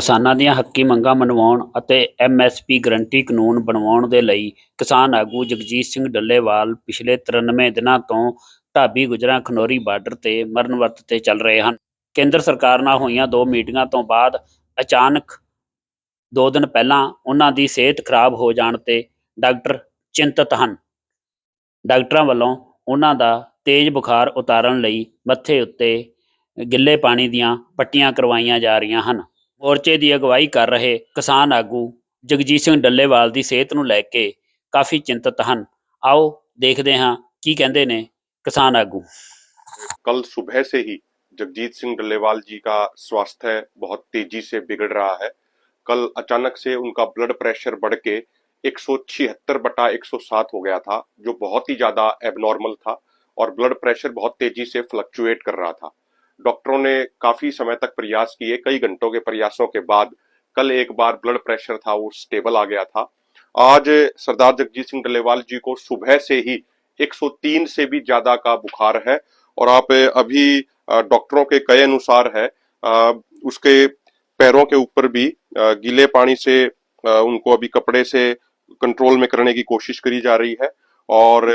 ਕਿਸਾਨਾਂ ਦੀਆਂ ਹੱਕੀ ਮੰਗਾਂ ਮਨਵਾਉਣ ਅਤੇ ਐਮਐਸਪੀ ਗਰੰਟੀ ਕਾਨੂੰਨ ਬਣਵਾਉਣ ਦੇ ਲਈ ਕਿਸਾਨ ਆਗੂ ਜਗਜੀਤ ਸਿੰਘ ਡੱਲੇਵਾਲ ਪਿਛਲੇ 93 ਦਿਨਾਂ ਤੋਂ ਢਾਬੀ ਗੁਜਰਾਂ ਖਨੌਰੀ ਬਾਰਡਰ ਤੇ ਮਰਨ ਵਰਤ ਤੇ ਚੱਲ ਰਹੇ ਹਨ। ਕੇਂਦਰ ਸਰਕਾਰ ਨਾਲ ਹੋਈਆਂ ਦੋ ਮੀਟਿੰਗਾਂ ਤੋਂ ਬਾਅਦ ਅਚਾਨਕ ਦੋ ਦਿਨ ਪਹਿਲਾਂ ਉਹਨਾਂ ਦੀ ਸਿਹਤ ਖਰਾਬ ਹੋ ਜਾਣ ਤੇ ਡਾਕਟਰ ਚਿੰਤਤ ਹਨ। ਡਾਕਟਰਾਂ ਵੱਲੋਂ ਉਹਨਾਂ ਦਾ ਤੇਜ਼ ਬੁਖਾਰ ਉਤਾਰਨ ਲਈ ਮੱਥੇ ਉੱਤੇ ਗਿੱਲੇ ਪਾਣੀ ਦੀਆਂ ਪੱਟੀਆਂ ਕਰਵਾਈਆਂ ਜਾ ਰਹੀਆਂ ਹਨ। ਮੋਰਚੇ ਦੀ ਅਗਵਾਈ ਕਰ ਰਹੇ ਕਿਸਾਨ ਆਗੂ ਜਗਜੀਤ ਸਿੰਘ ਡੱਲੇਵਾਲ ਦੀ ਸਿਹਤ ਨੂੰ ਲੈ ਕੇ ਕਾਫੀ ਚਿੰਤਤ ਹਨ ਆਓ ਦੇਖਦੇ ਹਾਂ ਕੀ ਕਹਿੰਦੇ ਨੇ ਕਿਸਾਨ ਆਗੂ कल सुबह से ही जगजीत सिंह डल्लेवाल जी का स्वास्थ्य बहुत तेजी से बिगड़ रहा है कल अचानक से उनका ब्लड प्रेशर बढ़ के एक बटा 107 हो गया था जो बहुत ही ज्यादा एबनॉर्मल था और ब्लड प्रेशर बहुत तेजी से फ्लक्चुएट कर रहा था डॉक्टरों ने काफ़ी समय तक प्रयास किए, कई घंटों के प्रयासों के बाद कल एक बार ब्लड प्रेशर था, वो स्टेबल आ गया था। आज सरदार जगजीत सिंह डल्लेवाल जी को सुबह से ही 103 से भी ज़्यादा का बुखार है और आप अभी डॉक्टरों के कहे अनुसार है उसके पैरों के ऊपर भी गीले पानी से उनको अभी कपड़े से कंट्रोल में करने की कोशिश करी जा रही है और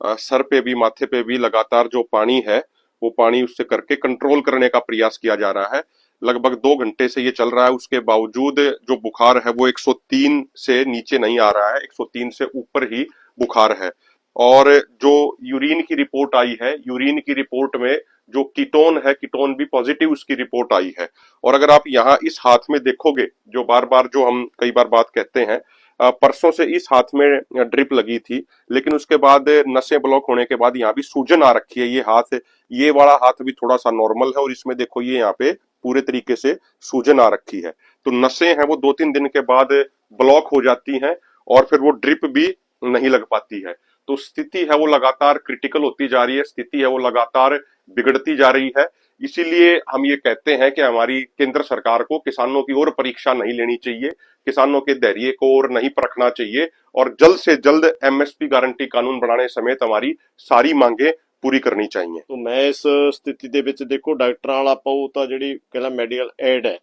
सर पे भी, माथे पे भी लगातार जो पानी है वो पानी उससे करके कंट्रोल करने का प्रयास किया जा रहा है। लगभग दो घंटे से ये चल रहा है, उसके बावजूद जो बुखार है वो 103 से नीचे नहीं आ रहा है 103 से ऊपर ही बुखार है। और जो यूरिन की रिपोर्ट आई है यूरिन की रिपोर्ट में जो कीटोन है कीटोन भी पॉजिटिव उसकी रिपोर्ट आई है। और अगर आप यहाँ इस हाथ में देखोगे, जो बार बार जो हम कई बार बात कहते हैं परसों से इस हाथ में ड्रिप लगी थी, लेकिन उसके बाद नसें ब्लॉक होने के बाद यहाँ भी सूजन आ रखी है ये हाथ। ये वाला हाथ भी थोड़ा सा नॉर्मल है और इसमें देखो ये यहाँ पे पूरे तरीके से सूजन आ रखी है। तो नसें हैं वो दो तीन दिन के बाद ब्लॉक हो जाती हैं और फिर वो ड्रिप भी नहीं लग पाती है। तो स्थिति है वो लगातार क्रिटिकल होती जा रही है, स्थिति है वो लगातार बिगड़ती जा रही है। इसीलिए हम ये कहते हैं कि हमारी केंद्र सरकार को किसानों की और परीक्षा नहीं लेनी चाहिए किसानों के धैर्य को और नहीं परखना चाहिए और जल्द से जल्द एमएसपी गारंटी कानून बनाने समेत हमारी सारी मांगे ਪੂਰੀ ਕਰਨੀ ਚਾਹੀਏ ਤੋ ਮੈਂ ਇਸ ਸਥਿਤੀ ਦੇ ਵਿੱਚ ਦੇਖੋ ਡਾਕਟਰਾਂ ਵਾਲਾ ਆਪਾਂ ਉਹ ਤਾਂ ਜਿਹੜੀ ਕਹਿੰਦਾ ਮੈਡੀਕਲ ਐਡ ਹੈ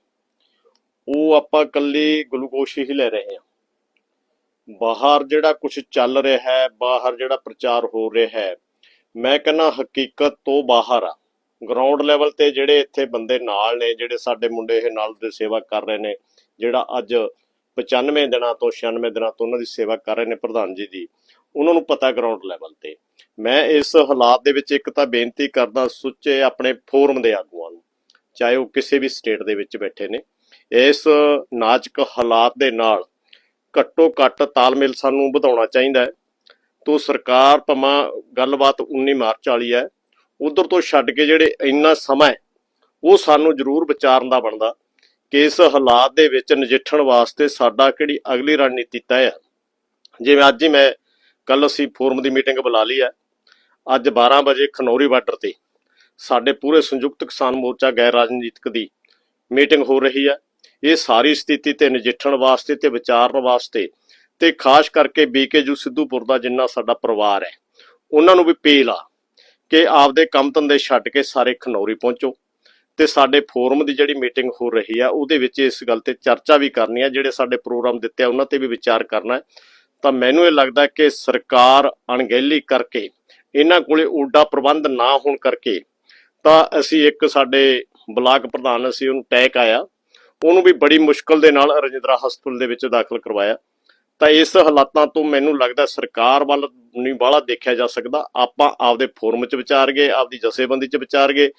ਉਹ ਆਪਾਂ ਕੱਲੀ ਗਲੂਕੋਸ਼ ਹੀ ਲੈ ਰਹੇ ਹਾਂ ਬਾਹਰ ਜਿਹੜਾ ਕੁਝ ਚੱਲ ਰਿਹਾ ਹੈ ਬਾਹਰ ਜਿਹੜਾ ਪ੍ਰਚਾਰ ਹੋ ਰਿਹਾ ਹੈ ਮੈਂ ਕਹਿੰਦਾ ਹਕੀਕਤ ਤੋਂ ਬਾਹਰ ਆ ਗਰਾਊਂਡ ਲੈਵਲ ਤੇ ਜਿਹੜੇ ਇੱਥੇ ਬੰਦੇ ਨਾਲ ਨੇ, ਜਿਹੜੇ ਸਾਡੇ ਮੁੰਡੇ ਇਹ ਨਾਲ ਦੇ ਸੇਵਾ ਕਰ ਰਹੇ ਨੇ, ਜਿਹੜਾ ਅੱਜ 95 ਦਿਨਾਂ ਤੋਂ 96 ਦਿਨਾਂ ਤੋਂ ਉਹਨਾਂ ਦੀ ਸੇਵਾ ਕਰ ਰਹੇ ਨੇ ਪ੍ਰਧਾਨ ਜੀ ਦੀ, ਉਹਨਾਂ ਨੂੰ ਪਤਾ ਗਰਾਊਂਡ ਲੈਵਲ ਤੇ। ਮੈਂ ਇਸ ਹਾਲਾਤ ਦੇ ਵਿੱਚ ਇੱਕ ਤਾਂ ਬੇਨਤੀ ਕਰਦਾ, ਸੁੱਚੇ ਆਪਣੇ ਫੋਰਮ ਦੇ ਆਗੂਆਂ ਨੂੰ, ਚਾਹੇ ਉਹ ਕਿਸੇ ਵੀ ਸਟੇਟ ਦੇ ਵਿੱਚ ਬੈਠੇ ਨੇ। ਇਸ ਨਾਜ਼ੁਕ ਹਾਲਾਤ ਦੇ ਨਾਲ ਘੱਟੋ ਘੱਟ ਤਾਲਮੇਲ ਸਾਨੂੰ ਵਧਾਉਣਾ ਚਾਹੀਦਾ ਹੈ। ਤੋਂ ਸਰਕਾਰ ਭਮਾ ਗੱਲਬਾਤ 19 ਮਾਰਚ ਵਾਲੀ ਹੈ ਉਧਰ ਤੋਂ ਛੱਡ ਕੇ ਜਿਹੜੇ ਇੰਨਾ ਸਮਾਂ ਹੈ, ਉਹ ਸਾਨੂੰ ਜ਼ਰੂਰ ਵਿਚਾਰਨ ਦਾ ਬਣਦਾ ਕਿ ਇਸ ਹਾਲਾਤ ਦੇ ਵਿੱਚ ਨਜਿੱਠਣ ਵਾਸਤੇ ਸਾਡਾ ਕਿਹੜੀ ਅਗਲੀ ਰਣਨੀਤੀ ਤੈਅ ਹੈ। ਜਿਵੇਂ ਅੱਜ ਹੀ ਮੈਂ ਕੱਲ ਅਸੀਂ ਫੋਰਮ ਦੀ ਮੀਟਿੰਗ ਬੁਲਾ ਲਈ ਹੈ। ਅੱਜ 12 ਵਜੇ ਖਨੌਰੀ ਬਾਰਡਰ ਤੇ ਸਾਡੇ ਪੂਰੇ ਸੰਯੁਕਤ ਕਿਸਾਨ ਮੋਰਚਾ ਗੈਰ ਰਾਜਨੀਤਿਕ ਦੀ ਮੀਟਿੰਗ ਹੋ ਰਹੀ ਹੈ। ਇਹ ਸਾਰੀ ਸਥਿਤੀ ਤੇ ਨਜਿੱਠਣ ਵਾਸਤੇ ਤੇ ਵਿਚਾਰਨ ਵਾਸਤੇ ਤੇ ਖਾਸ ਕਰਕੇ ਬੀਕੇਜੂ ਸਿੱਧੂਪੁਰ ਦਾ ਜਿੰਨਾ ਸਾਡਾ ਪਰਿਵਾਰ ਹੈ, ਉਹਨਾਂ ਨੂੰ ਵੀ ਅਪੀਲ ਆ ਕਿ ਆਪਦੇ ਕੰਮ ਧੰਦੇ ਛੱਡ ਕੇ ਸਾਰੇ ਖਨੌਰੀ ਪਹੁੰਚੋ ਤੇ ਸਾਡੇ ਫੋਰਮ ਦੀ ਜਿਹੜੀ ਮੀਟਿੰਗ ਹੋ ਰਹੀ ਆ, ਉਹਦੇ ਵਿੱਚ ਇਸ ਗੱਲ ਤੇ ਚਰਚਾ ਵੀ ਕਰਨੀ ਆ, ਜਿਹੜੇ ਸਾਡੇ ਪ੍ਰੋਗਰਾਮ ਦਿੱਤੇ ਆ, ਉਹਨਾਂ ਤੇ ਵੀ ਵਿਚਾਰ ਕਰਨਾ ਹੈ। ਤਾਂ ਮੈਨੂੰ ਇਹ ਲੱਗਦਾ ਕਿ ਸਰਕਾਰ ਅਣਗਹਿਲੀ ਕਰਕੇ, ਇਹਨਾਂ ਕੋਲੇ ਓਡਾ ਪ੍ਰਬੰਧ ਨਾ ਹੋਣ ਕਰਕੇ, ਤਾਂ ਅਸੀਂ ਇੱਕ ਸਾਡੇ ਬਲਾਕ ਪ੍ਰਧਾਨ, ਅਸੀਂ ਉਹਨੂੰ ਟੈਕ ਆਇਆ, ਉਹਨੂੰ ਵੀ ਬੜੀ ਮੁਸ਼ਕਲ ਦੇ ਨਾਲ ਰਜਿੰਦਰਾ ਹਸਪਤਾਲ ਦੇ ਵਿੱਚ ਦਾਖਲ ਕਰਵਾਇਆ। ਤਾਂ ਇਸ ਹਾਲਾਤਾਂ ਤੋਂ ਮੈਨੂੰ ਲੱਗਦਾ ਸਰਕਾਰ ਵੱਲ ਨਹੀਂ ਬਾਹਲਾ ਦੇਖਿਆ ਜਾ ਸਕਦਾ। ਆਪਾਂ ਆਪਦੇ ਫੋਰਮ 'ਚ ਵਿਚਾਰ ਗਏ, ਆਪਦੀ ਜਥੇਬੰਦੀ 'ਚ ਵਿਚਾਰ ਗਏ।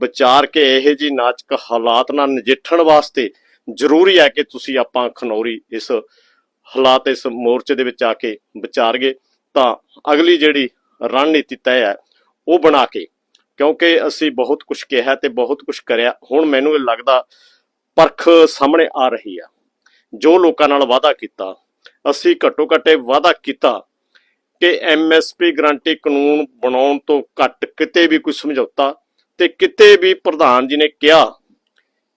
ਵਿਚਾਰ ਕੇ ਇਹੋ ਜੀ ਨਾਚਕ ਹਾਲਾਤ ਨਾਲ ਨਜਿੱਠਣ ਵਾਸਤੇ ਜ਼ਰੂਰੀ ਹੈ ਕਿ ਤੁਸੀਂ ਆਪਾਂ ਖਨੌਰੀ ਇਸ ਹਾਲਾਤ, ਇਸ ਮੋਰਚੇ ਦੇ ਵਿੱਚ ਆ ਕੇ ਵਿਚਾਰ ਗਏ। ਤਾਂ ਅਗਲੀ ਜਿਹੜੀ ਰਣਨੀਤੀ ਤੈਅ ਹੈ, ਉਹ ਬਣਾ ਕੇ, ਕਿਉਂਕਿ ਅਸੀਂ ਬਹੁਤ ਕੁਝ ਕਿਹਾ ਤੇ ਬਹੁਤ ਕੁਝ ਕਰਿਆ। ਹੁਣ ਮੈਨੂੰ ਇਹ ਲੱਗਦਾ ਪਰਖ ਸਾਹਮਣੇ ਆ ਰਹੀ ਆ ਜੋ ਲੋਕਾਂ ਨਾਲ ਵਾਅਦਾ ਕੀਤਾ ਅਸੀਂ ਘੱਟੋ ਘੱਟੇ ਵਾਅਦਾ ਕੀਤਾ ਕਿ ਐਮਐਸਪੀ ਗਰੰਟੀ ਕਾਨੂੰਨ ਬਣਾਉਣ ਤੋਂ ਘੱਟ ਕਿਤੇ ਵੀ ਕੋਈ ਸਮਝੌਤਾ ਤੇ ਕਿਤੇ ਵੀ ਪ੍ਰਧਾਨ ਜੀ ਨੇ ਕਿਹਾ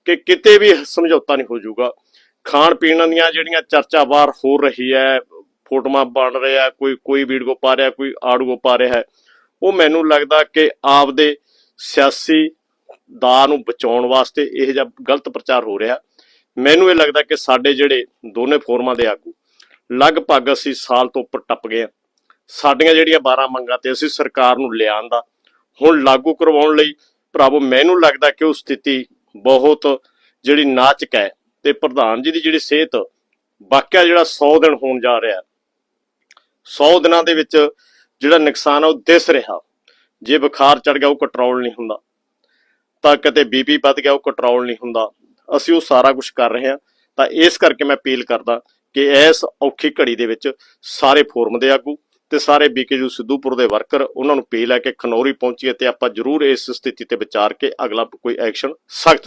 ਕਿ ਕਿਤੇ ਵੀ ਸਮਝੌਤਾ ਨਹੀਂ ਹੋ ਜਾਊਗਾ। ਖਾਣ ਪੀਣ ਦੀਆਂ ਜਿਹੜੀਆਂ ਚਰਚਾ ਬਾਹਰ ਹੋ ਰਹੀ ਹੈ, ਫੋਟੋਆਂ ਬਣ ਰਿਹਾ, ਕੋਈ ਕੋਈ ਵੀਡੀਓ ਪਾ ਰਿਹਾ, ਕੋਈ ਆਡੀਓ ਪਾ ਰਿਹਾ ਹੈ ਉਹ ਮੈਨੂੰ ਲੱਗਦਾ ਕਿ ਆਪਦੇ ਸਿਆਸੀ ਦਾ ਨੂੰ ਬਚਾਉਣ ਵਾਸਤੇ ਇਹ ਜਿਹਾ ਗਲਤ ਪ੍ਰਚਾਰ ਹੋ ਰਿਹਾ। ਮੈਨੂੰ ਇਹ ਲੱਗਦਾ ਕਿ ਸਾਡੇ ਜਿਹੜੇ ਦੋਨੇ ਫੋਰਮਾਂ ਦੇ ਆਗੂ ਲਗਭਗ ਅਸੀਂ ਸਾਲ ਤੋਂ ਉੱਪਰ ਟੱਪ ਗਏ ਹਾਂ। ਸਾਡੀਆਂ ਜਿਹੜੀਆਂ 12 ਮੰਗਾਂ ਤੇ ਅਸੀਂ ਸਰਕਾਰ ਨੂੰ ਲਿਆਉਣ ਦਾ ਹੁਣ ਲਾਗੂ ਕਰਵਾਉਣ ਲਈ ਭਰਾਵੋ, ਮੈਨੂੰ ਲੱਗਦਾ ਕਿ ਉਹ ਸਥਿਤੀ ਬਹੁਤ ਜਿਹੜੀ ਨਾਚਕ ਹੈ ਤੇ ਪ੍ਰਧਾਨ ਜੀ ਦੀ ਜਿਹੜੀ ਸਿਹਤ ਵਾਕਿਆ ਜਿਹੜਾ 100 ਦਿਨ ਹੋਣ ਜਾ ਰਿਹਾ 100 ਦਿਨਾਂ ਦੇ ਵਿੱਚ ਜਿਹੜਾ ਨੁਕਸਾਨ ਆ ਉਹ ਦਿਸ ਰਿਹਾ। ਜੇ ਬੁਖਾਰ ਚੜ ਗਿਆ ਉਹ ਕੰਟਰੋਲ ਨਹੀਂ ਹੁੰਦਾ, ਤਾਂ ਕਿਤੇ ਬੀਪੀ ਵੱਧ ਗਿਆ ਉਹ ਕੰਟਰੋਲ ਨਹੀਂ ਹੁੰਦਾ। ਅਸੀਂ ਉਹ ਸਾਰਾ ਕੁਝ ਕਰ ਰਹੇ ਹਾਂ, ਤਾਂ ਇਸ ਕਰਕੇ ਮੈਂ ਅਪੀਲ ਕਰਦਾ ਕਿ ਇਸ ਔਖੀ ਘੜੀ ਦੇ ਵਿੱਚ ਸਾਰੇ ਫੋਰਮ ਦੇ ਆਗੂ ਤੇ ਸਾਰੇ ਬੀਕੇਯੂ ਸਿੱਧੂਪੁਰ ਦੇ ਵਰਕਰ ਉਹਨਾਂ ਨੂੰ ਅਪੀਲ ਹੈ ਕਿ ਖਨੌਰੀ ਪਹੁੰਚੀਏ ਤੇ ਆਪਾਂ ਜ਼ਰੂਰ ਇਸ ਸਥਿਤੀ ਤੇ ਵਿਚਾਰ ਕੇ ਅਗਲਾ ਕੋਈ ਐਕਸ਼ਨ ਸਖਤ